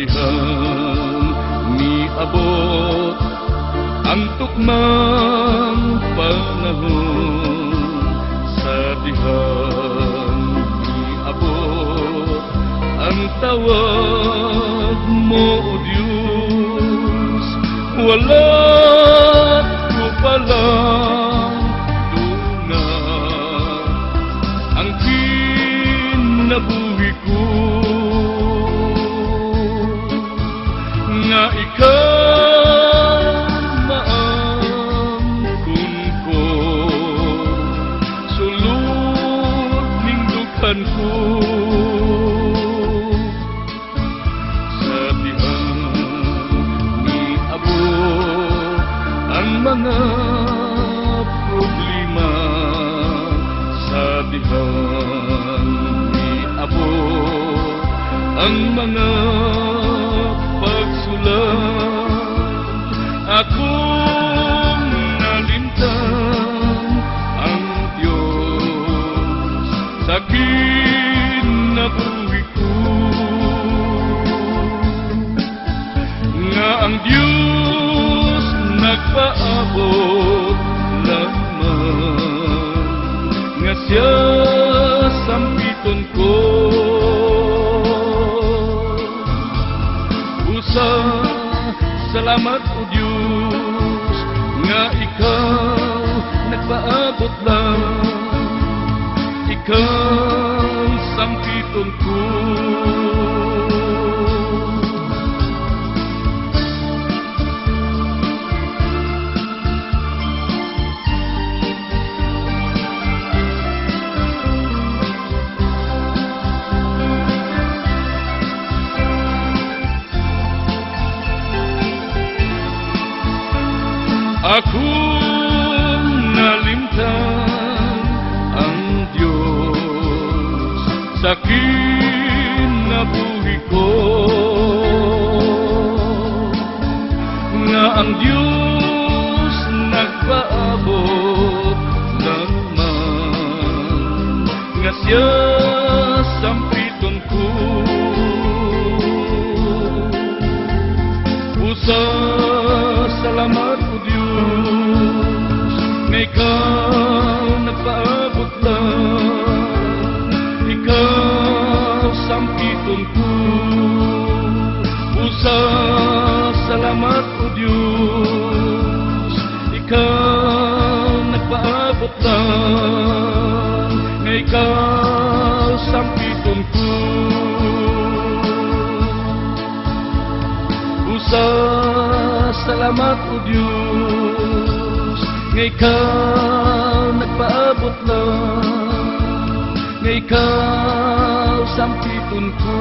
dihang miabot ang tukmang panahon. Sa dihang miabot ang tawag mo o Diyos. Wala ko palang ang dughan ko sa tihang miabot ang mga problema sa dihang miabot ang mga pagsulat. Akong nagpaabot lamang nga siya sampiton ko. Usa salamat o Diyos nga ikaw nagpaabot lang. Ikaw sampiton ko Akong nalimtan ang Diyos. Sa kinabuhi ko. Nga ang Diyos nagpaabot lamang nga siya sampiton ko Usa ikaw nagpaabot lang ikaw sampiton ko Usa salamat o Diyos ikaw nagpaabot lang nga ikaw sampiton ko Usa salamat o Diyos nga ikaw nagpaabot lang nga ikaw sampiton ko